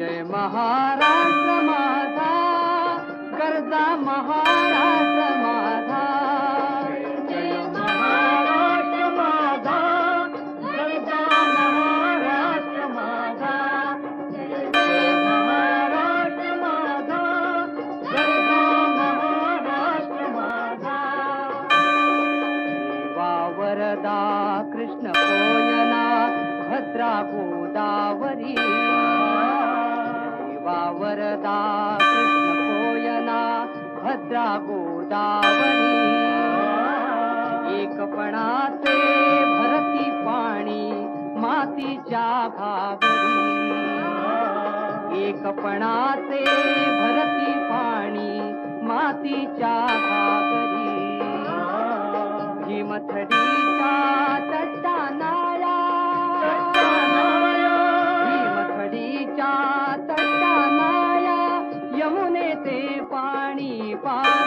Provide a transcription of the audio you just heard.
जय महाराष्ट्र महाराष्ट्र माझा जय महाराष्ट्र माझा गरजा महाराष्ट्र जय महाराष्ट्र माझा गरजा महाराष्ट्र माझा वावरदा कृष्ण कोयना भद्रा गोदावरी वावरदा कृष्ण कोयना भद्रा गोदावरी. एकपणाचे भरती पाणी मातीच्या भागरी. एकपणाचे भरती पाणी मातीच्या भागरी. भीमथडीच्या பார்